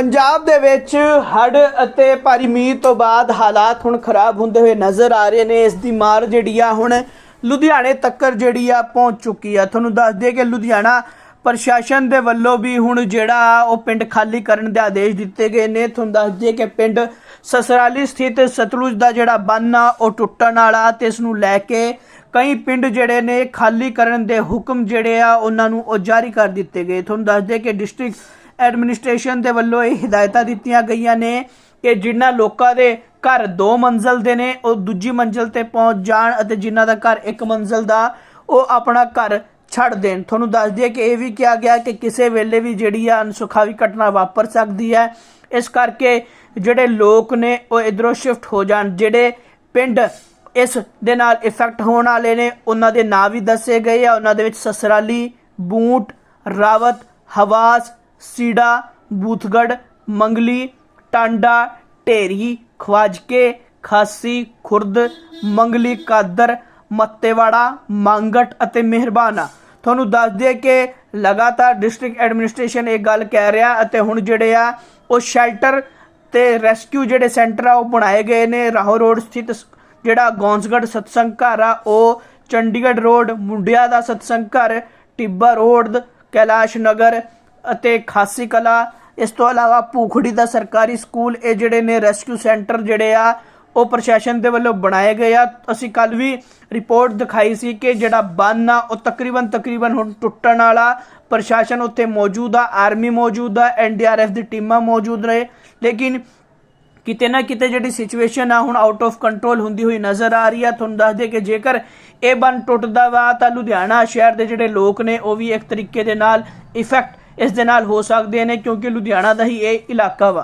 ਪੰਜਾਬ ਦੇ ਵਿੱਚ ਹੜ੍ਹ ਅਤੇ ਭਾਰੀ ਮੀਂਹ ਤੋਂ ਬਾਅਦ ਹਾਲਾਤ ਹੁਣ ਖਰਾਬ ਹੁੰਦੇ ਹੋਏ ਨਜ਼ਰ ਆ ਰਹੇ ਨੇ। ਇਸ ਦੀ ਮਾਰ ਜਿਹੜੀ ਆ ਹੁਣ ਲੁਧਿਆਣੇ ਤੱਕ ਜਿਹੜੀ ਆ ਪਹੁੰਚ ਚੁੱਕੀ ਆ। ਤੁਹਾਨੂੰ ਦੱਸ ਦਈਏ ਕਿ ਲੁਧਿਆਣਾ ਪ੍ਰਸ਼ਾਸਨ ਦੇ ਵੱਲੋਂ ਵੀ ਹੁਣ ਜਿਹੜਾ ਉਹ ਪਿੰਡ ਖਾਲੀ ਕਰਨ ਦੇ ਆਦੇਸ਼ ਦਿੱਤੇ ਗਏ ਨੇ। ਤੁਹਾਨੂੰ ਦੱਸ ਦਈਏ ਕਿ ਪਿੰਡ ਸਸਰਾਲੀ ਸਥਿਤ ਸਤਲੁਜ ਦਾ ਜਿਹੜਾ ਬੰਨ ਆ, ਉਹ ਟੁੱਟਣ ਵਾਲਾ ਤੇ ਇਸ ਨੂੰ ਲੈ ਕੇ ਕਈ ਪਿੰਡ ਜਿਹੜੇ ਨੇ ਖਾਲੀ ਕਰਨ ਦੇ ਹੁਕਮ ਜਿਹੜੇ ਆ, ਉਹਨਾਂ ਨੂੰ ਉਹ ਜਾਰੀ ਕਰ ਦਿੱਤੇ ਗਏ। ਤੁਹਾਨੂੰ ਦੱਸ ਦਈਏ ਕਿ ਡਿਸਟ੍ਰਿਕਟ ਐਡਮਿਨਿਸਟ੍ਰੇਸ਼ਨ ਦੇ ਵੱਲੋਂ ਇਹ ਹਦਾਇਤਾਂ ਦਿੱਤੀਆਂ ਗਈਆਂ ਨੇ ਕਿ ਜਿਨ੍ਹਾਂ ਲੋਕਾਂ ਦੇ ਘਰ ਦੋ ਮੰਜ਼ਲ ਦੇ ਨੇ, ਉਹ ਦੂਜੀ ਮੰਜ਼ਲ ਤੇ ਪਹੁੰਚ ਜਾਣ ਅਤੇ ਜਿਨ੍ਹਾਂ ਦਾ ਘਰ ਇੱਕ ਮੰਜ਼ਲ ਦਾ, ਉਹ ਆਪਣਾ ਘਰ ਛੱਡ ਦੇਣ। ਤੁਹਾਨੂੰ ਦੱਸ ਦਈਏ ਕਿ ਇਹ ਵੀ ਕਿਹਾ ਗਿਆ ਕਿ ਕਿਸੇ ਵੇਲੇ ਵੀ ਜਿਹੜੀ ਆ ਅਨਸੁਖਾਵੀ ਘਟਨਾ ਵਾਪਰ ਸਕਦੀ ਹੈ। ਇਸ ਕਰਕੇ ਜਿਹੜੇ ਲੋਕ ਨੇ, ਉਹ ਇਧਰੋਂ ਸ਼ਿਫਟ ਹੋ ਜਾਣ। ਜਿਹੜੇ ਪਿੰਡ ਇਸ ਦੇ ਨਾਲ ਇਫੈਕਟ ਹੋਣ ਵਾਲੇ ਨੇ, ਉਹਨਾਂ ਦੇ ਨਾਂ ਵੀ ਦੱਸੇ ਗਏ ਆ। ਉਹਨਾਂ ਦੇ ਵਿੱਚ ਸਸਰਾਲੀ, ਬੂਟ, ਰਾਵਤ, ਹਵਾਸ ਸੀੜਾ ਬੂਥਗੜ ਮੰਗਲੀ, ਟਾਂਡਾ, ਢੇਰੀ, ਖਵਾਜਕੇ, ਖਾਸੀ, ਖੁਰਦ, ਮੰਗਲੀ, ਕਾਦਰ, ਮੱਤੇਵਾੜਾ, ਮੰਗਟ ਅਤੇ ਮਿਹਰਬਾਨਾ। ਤੁਹਾਨੂੰ ਦੱਸ ਦਈਏ ਕਿ ਲਗਾਤਾਰ ਡਿਸਟ੍ਰਿਕਟ ਐਡਮਿਨਿਸਟ੍ਰੇਸ਼ਨ ਇਹ ਗੱਲ ਕਹਿ ਰਿਹਾ ਅਤੇ ਹੁਣ ਜਿਹੜੇ ਆ, ਉਹ ਸ਼ੈਲਟਰ ਤੇ ਰੈਸਕਿਊ ਜਿਹੜੇ ਸੈਂਟਰ ਆ, ਉਹ ਬਣਾਏ ਗਏ ਨੇ। ਰਾਹੋ ਰੋਡ ਸਥਿਤ ਜਿਹੜਾ ਗੌਂਸਗੜ ਸਤਸੰਗ ਘਰ ਆ, ਉਹ ਚੰਡੀਗੜ੍ਹ ਰੋਡ, ਮੁੰਡਿਆ ਦਾ ਸਤਸੰਗ ਘਰ, ਟਿੱਬਾ ਰੋਡ, ਕੈਲਾਸ਼ ਨਗਰ ਅਤੇ ਖਾਸੀ ਕਲਾ। ਇਸ ਤੋਂ ਇਲਾਵਾ ਭੂਖੜੀ ਦਾ ਸਰਕਾਰੀ ਸਕੂਲ, ਇਹ ਜਿਹੜੇ ਨੇ ਰੈਸਕਿਊ ਸੈਂਟਰ ਜਿਹੜੇ ਆ, ਉਹ ਪ੍ਰਸ਼ਾਸਨ ਦੇ ਵੱਲੋਂ ਬਣਾਏ ਗਏ ਆ। ਅਸੀਂ ਕੱਲ ਵੀ ਰਿਪੋਰਟ ਦਿਖਾਈ ਸੀ ਕਿ ਜਿਹੜਾ ਬੰਨ ਆ, ਉਹ ਤਕਰੀਬਨ ਤਕਰੀਬਨ ਹੁਣ ਟੁੱਟਣ ਵਾਲਾ। ਪ੍ਰਸ਼ਾਸਨ ਉੱਥੇ ਮੌਜੂਦ ਆ, ਆਰਮੀ ਮੌਜੂਦ ਆ ਐਨਡੀਆਰਐਫ ਦੀ ਟੀਮਾਂ ਮੌਜੂਦ ਰਹੇ ਲੇਕਿਨ ਕਿਤੇ ਨਾ ਕਿਤੇ ਜਿਹੜੀ ਸਿਚੁਏਸ਼ਨ ਆ, ਹੁਣ ਆਊਟ ਆਫ ਕੰਟਰੋਲ ਹੁੰਦੀ ਹੋਈ ਨਜ਼ਰ ਆ ਰਹੀ ਆ। ਤੁਹਾਨੂੰ ਦੱਸ ਦੇ ਕਿ ਜੇਕਰ ਇਹ ਬੰਨ ਟੁੱਟਦਾ ਵਾ, ਤਾਂ ਲੁਧਿਆਣਾ ਸ਼ਹਿਰ ਦੇ ਜਿਹੜੇ ਲੋਕ ਨੇ, ਉਹ ਵੀ ਇੱਕ ਤਰੀਕੇ ਦੇ ਨਾਲ ਇਫੈਕਟ ਇਸ ਦੇ ਨਾਲ ਹੋ ਸਕਦੇ ਨੇ ਕਿਉਂਕਿ ਲੁਧਿਆਣਾ ਦਾ ਹੀ ਇਹ ਇਲਾਕਾ ਵਾ।